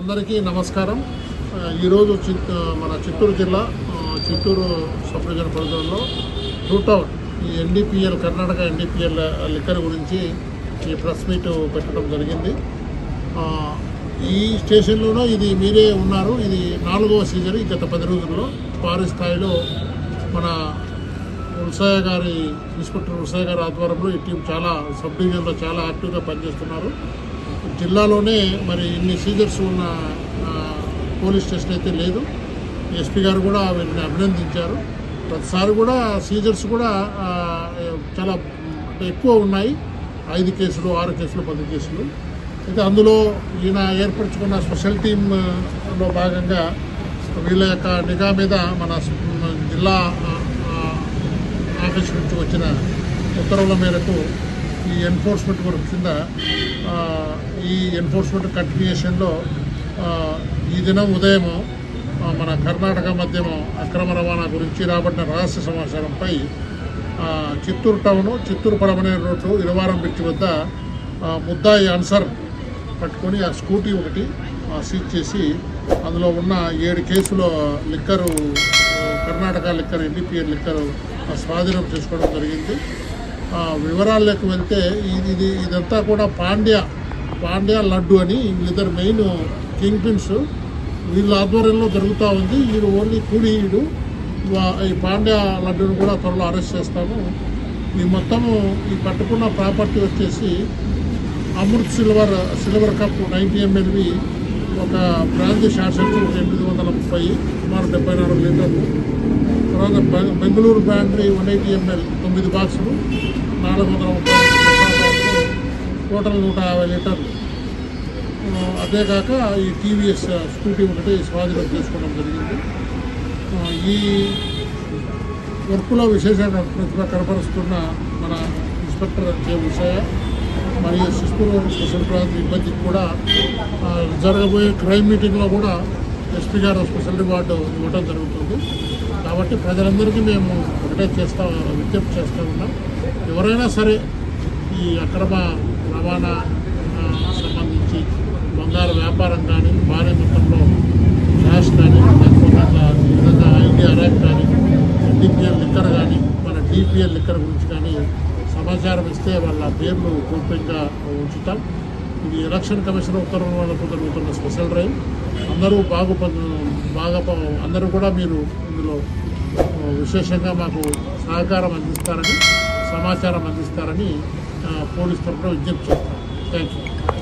అందరికీ నమస్కారం. ఈరోజు చిత్ మన చిత్తూరు జిల్లా చిత్తూరు సబ్ డివిజన్ పరిధిలో రూట్అవుట్ ఈ ఎన్డీపీఎల్ కర్ణాటక ఎన్డీపీఎల్ లిక్కర్ గురించి ఈ ప్రెస్ మీట్ పెట్టడం జరిగింది. ఈ స్టేషన్లోనూ ఇది మీరే ఉన్నారు. ఇది నాలుగవ సీజన్ గత పది రోజుల్లో భారీ స్థాయిలో మన ఉల్సాయ గారి ఇన్స్పెక్టర్ ఉల్సాయ గారి ఆధ్వర్యంలో ఈ టీం చాలా సబ్ డివిజన్లో చాలా యాక్టివ్గా పనిచేస్తున్నారు. జిల్లాలోనే మరి ఇన్ని సీజర్స్ ఉన్న పోలీస్ స్టేషన్ అయితే లేదు. ఎస్పీ గారు కూడా వీటిని అభినందించారు. ప్రతిసారి కూడా సీజర్స్ కూడా చాలా అంటే ఎక్కువ ఉన్నాయి. ఐదు కేసులు ఆరు కేసులు పది కేసులు. అయితే అందులో ఈయన ఏర్పరచుకున్న స్పెషల్ టీంలో భాగంగా వీళ్ళ యొక్క నిఘా మీద మన జిల్లా ఆఫీస్ నుంచి వచ్చిన ఉత్తర్వుల మేరకు ఈ ఎన్ఫోర్స్మెంట్ వర్క్ కింద ఈ ఎన్ఫోర్స్మెంట్ కంటిన్యూషన్లో ఈ దినం ఉదయము మన కర్ణాటక మధ్యము అక్రమ రవాణా గురించి రాబడిన రహస్య సమాచారంపై చిత్తూరు టౌన్ చిత్తూరు పడమనే రోడ్డు ఇరవారం బిట్టి వద్ద ముద్దాయి అన్సర్ పట్టుకొని ఆ స్కూటీ ఒకటి సీజ్ చేసి అందులో ఉన్న ఏడు కేసుల liquor Karnataka liquor NDPL liquor స్వాధీనం చేసుకోవడం జరిగింది. వివరాల్లోకి వెళ్తే ఇది ఇది ఇదంతా కూడా పాండ్య పాండ్య లడ్డు అని వీళ్ళిద్దరు మెయిన్ కింగ్ పిన్స్ వీళ్ళ ఆధ్వర్యంలో జరుగుతూ ఉంది. వీడు ఓన్లీ కూడీయుడు ఈ పాండ్య లడ్డును కూడా త్వరలో అరెస్ట్ చేస్తాము. ఈ మొత్తము ఈ పట్టుకున్న ప్రాపర్టీ వచ్చేసి Amrit silver silver cup ninety ఎంఎల్వి ఒక బ్రాంతి షార్ట్ సర్క్యూట్ ఎనిమిది వందల ముప్పై సుమారు డెబ్బై నాలుగు లీటర్లు. తర్వాత Bengaluru brandy one eighty ML తొమ్మిది బాక్సులు నాలుగు వందల ముప్పై టోటల్ నూట యాభై లీటర్లు. అదేకాక ఈ టీవీఎస్ స్కూటీ ఒకటి స్వాధీనం చేసుకోవడం జరిగింది. ఈ వర్క్లో విశేషంగా ప్రతిభ కనపరుస్తున్న మన ఇన్స్పెక్టర్ కే విషయ మరియు శిశుపూర్ స్పెషల్ బ్రాంచ్ ఇబ్బందికి కూడా జరగబోయే క్రైమ్ మీటింగ్లో కూడా ఎస్పీ గారు స్పెషల్ రివార్డు ఇవ్వడం జరుగుతుంది. కాబట్టి ప్రజలందరికీ మేము ఒకటే చేస్తా విజ్ఞప్తి చేస్తూ ఉన్నాం. ఎవరైనా సరే ఈ అక్రమ రవాణా సంబంధించి బంగారు వ్యాపారం కానీ భారీ మొత్తంలో క్యాష్ కానీ లేకపోతే విధంగా ఐటీ అరాక్ కానీ ఎన్డీపీఎల్ లిక్కర్ కానీ మన డిపిఎల్ లిక్కర్ గురించి కానీ సమాచారం ఇస్తే వాళ్ళ పేర్లు గోప్యంగా ఉంచుతాం. ఇది ఎలక్షన్ కమిషన్ ఉత్తర్వుల వల్ల జరుగుతున్న స్పెషల్ డ్రైవ్. అందరూ బాగు బాగా అందరూ కూడా మీరు ఇందులో విశేషంగా మాకు సహకారం అందిస్తారని సమాచారం అందిస్తారని పోలీసు పోలీస్ తరఫున విజ్ఞప్తి చేస్తాం థ్యాంక్ యూ